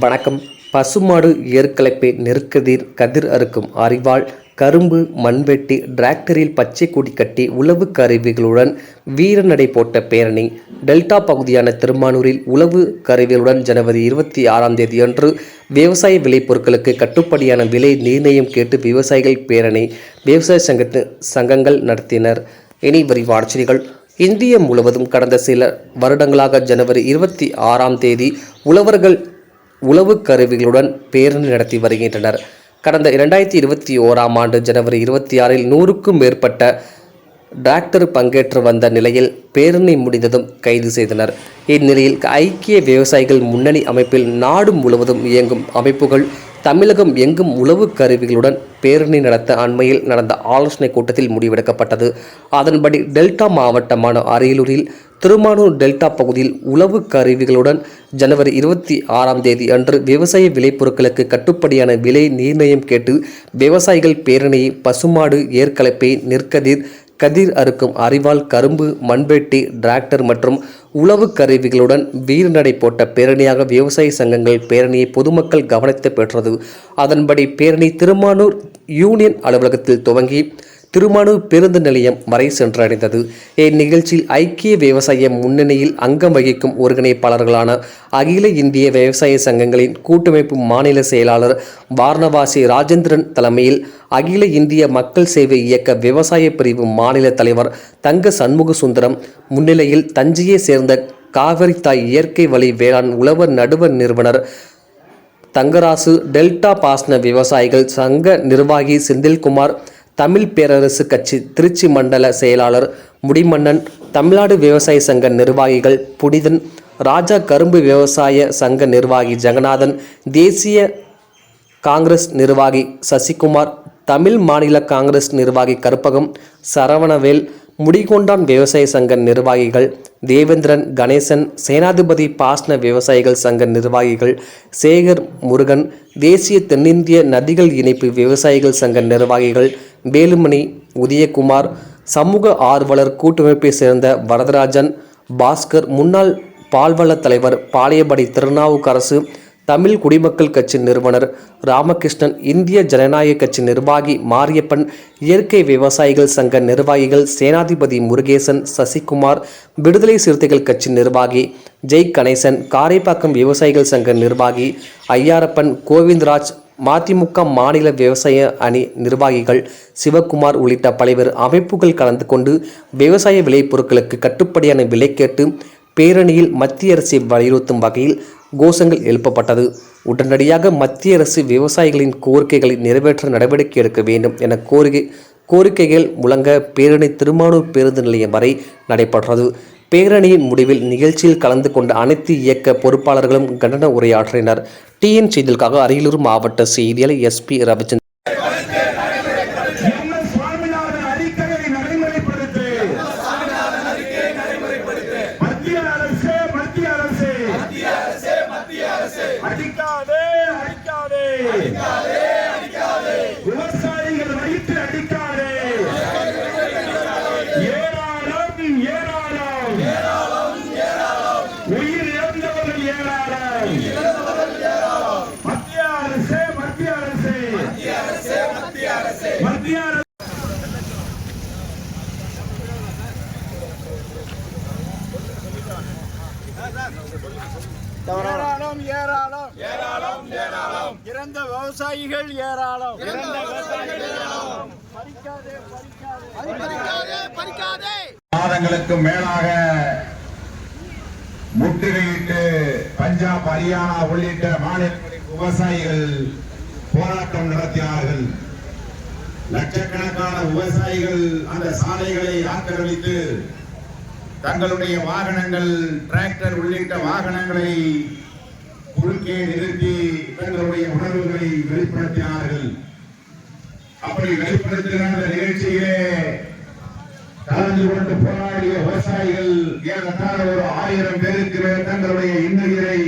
வணக்கம். பசுமாடு ஏற்கலைப்பை நெருக்கதிர் கதிர் அறுக்கும் அறிவாள் கரும்பு மண்வெட்டி டிராக்டரில் பச்சை கொடி கட்டி உழவு கருவிகளுடன் வீரநடை போட்ட பேரணி. டெல்டா பகுதியான திருமானூரில் உழவு கருவிகளுடன் ஜனவரி இருபத்தி ஆறாம் தேதியன்று விவசாய விளைபொருட்களுக்கு கட்டுப்படியான விலை நிர்ணயம் கேட்டு விவசாயிகள் பேரணி. விவசாய சங்கத்து சங்கங்கள் நடத்தினர். இனி விரிவாட்சிகள் இந்தியா முழுவதும் கடந்த சில வருடங்களாக ஜனவரி இருபத்தி ஆறாம் தேதி உழவர்கள் உளவு கருவிகளுடன் பேரணி நடத்தி வருகின்றனர். கடந்த இரண்டாயிரத்தி இருபத்தி ஓராம் ஆண்டு ஜனவரி இருபத்தி ஆறில் நூறுக்கும் மேற்பட்ட டிராக்டர் பங்கேற்று வந்த நிலையில் பேரணி முடிந்ததும் கைது செய்தனர். இந்நிலையில் ஐக்கிய விவசாயிகள் முன்னணி அமைப்பில் நாடு முழுவதும் இயங்கும் அமைப்புகள் தமிழகம் எங்கும் உளவு கருவிகளுடன் பேரணி நடத்த அண்மையில் நடந்த ஆலோசனைக் கூட்டத்தில் முடிவெடுக்கப்பட்டது. அதன்படி டெல்டா மாவட்டமான அரியலூரில் திருமானூர் டெல்டா பகுதியில் உளவு கருவிகளுடன் ஜனவரி இருபத்தி ஆறாம் தேதி அன்று விவசாய விளைபொருட்களுக்கு கட்டுப்படியான விலை நிர்ணயம் கேட்டு விவசாயிகள் பேரணியை பசுமாடு ஏற்கலப்பை நெற்கதிர் கதிர் அறுக்கும் அரிவாள் கரும்பு மண்வெட்டி டிராக்டர் மற்றும் உளவு கருவிகளுடன் வீரநடை போட்ட பேரணியாக விவசாய சங்கங்கள் பேரணியை பொதுமக்கள் கவனித்து பெற்றது. அதன்படி பேரணி திருமானூர் யூனியன் அலுவலகத்தில் துவங்கி திருமணு பேருந்து நிலையம் வரை சென்றடைந்தது. இந்நிகழ்ச்சியில் ஐக்கிய விவசாய முன்னணியில் அங்கம் வகிக்கும் ஒருங்கிணைப்பாளர்களான அகில இந்திய விவசாய சங்கங்களின் கூட்டமைப்பு மாநில செயலாளர் வாரணவாசி ராஜேந்திரன் தலைமையில் அகில இந்திய மக்கள் சேவை இயக்க விவசாய பிரிவு மாநில தலைவர் தங்க சண்முக சுந்தரம் முன்னிலையில் தஞ்சையை சேர்ந்த காவிரித்தாய் இயற்கை வழி வேளாண் உழவர் நடுவர் நிறுவனர் தங்கராசு டெல்டா பாசன விவசாயிகள் சங்க நிர்வாகி செந்தில்குமார் தமிழ் பேரரசு கட்சி திருச்சி மண்டல செயலாளர் முடிமன்னன் தமிழ்நாடு விவசாய சங்க நிர்வாகிகள் புனிதன் ராஜா கரும்பு விவசாய சங்க நிர்வாகி ஜெகநாதன் தேசிய காங்கிரஸ் நிர்வாகி சசிகுமார் தமிழ் மாநில காங்கிரஸ் நிர்வாகி கருப்பகம் சரவணவேல் முடிகொண்டான் விவசாய சங்க நிர்வாகிகள் தேவேந்திரன் கணேசன் சேனாதிபதி பாஸ்ன விவசாயிகள் சங்க நிர்வாகிகள் சேகர் முருகன் தேசிய தென்னிந்திய நதிகள் இணைப்பு விவசாயிகள் சங்க நிர்வாகிகள் வேலுமணி உதயகுமார் சமூக ஆர்வலர் கூட்டமைப்பை சேர்ந்த வரதராஜன் பாஸ்கர் முன்னாள் பால்வள தலைவர் பாளையபடி திருநாவுக்கரசு தமிழ் குடிமக்கள் கட்சி நிறுவனர் ராமகிருஷ்ணன் இந்திய ஜனநாயக கட்சி நிர்வாகி மாரியப்பன் இயற்கை விவசாயிகள் சங்க நிர்வாகிகள் சேனாதிபதி முருகேசன் சசிகுமார் விடுதலை சிறுத்தைகள் கட்சி நிர்வாகி ஜெய் கணேசன் காரைப்பாக்கம் விவசாயிகள் சங்க நிர்வாகி ஐயாரப்பன் கோவிந்தராஜ் மதிமுக மாநில விவசாய அணி நிர்வாகிகள் சிவகுமார் உள்ளிட்ட பல்வேறு அமைப்புகள் கலந்து கொண்டு விவசாய விளைபொருட்களுக்கு கட்டுப்படியான விலை கேட்டு பேரணியில் மத்திய அரசை வலியுறுத்தும் வகையில் கோஷங்கள் எழுப்பப்பட்டது. உடனடியாக மத்திய அரசு விவசாயிகளின் கோரிக்கைகளை நிறைவேற்ற நடவடிக்கை எடுக்க வேண்டும் என கோரிக்கை கோரிக்கைகள் முழங்க பேரணி திருமானூர் பேருந்து நிலையம் வரை நடைபெற்றது. பேரணியின் முடிவில் நிகழ்ச்சியில் கலந்து கொண்ட அனைத்து இயக்க பொறுப்பாளர்களும் கண்டன உரையாற்றினர். டிஎன் செய்திகளுக்காக அரியலூர் மாவட்ட செய்தியாளர் S P Ravichandran M S Swaminathan அறிக்கையை நடைமுறைப்படுத்து மத்திய அரசு மத்திய அரசு அடிக்காதே அடிக்காதே விவசாயிகள் வயிற்று அடிக்காதே ஏராளம் ஏராளம் உயிர் இழந்தவர்கள் ஏராளம் மத்திய அரசு மத்திய அரசு மத்திய அரசு ஏராளம் ஏராளம். ஏராளம் ஏராளம் இறந்த விவசாயிகள் ஏராளம். இறந்த விவசாயிகள் பறிக்காதே பறிக்காதே பறிக்காதே. மாதங்களுக்கு மேலாக முற்றுகையிட்டு பஞ்சாப் ஹரியானா உள்ளிட்ட மாநிலங்களின் விவசாயிகள் போராட்டம் நடத்தினார்கள். லட்சக்கணக்கான விவசாயிகள் அந்த சாலைகளை ஆக்கிரமித்து தங்களுடைய வாகனங்கள் டிராக்டர் உள்ளிட்ட வாகனங்களை குறுக்கே நிறுத்தி தங்களுடைய உணர்வுகளை வெளிப்படுத்தினார்கள். அப்படி வெளிப்படுத்துகிற அந்த நிகழ்ச்சியிலே கலந்து கொண்டு போராடிய விவசாயிகள் ஏறத்தாழ ஒரு ஆயிரம் பேருக்கு தங்களுடைய இன்னுயிரை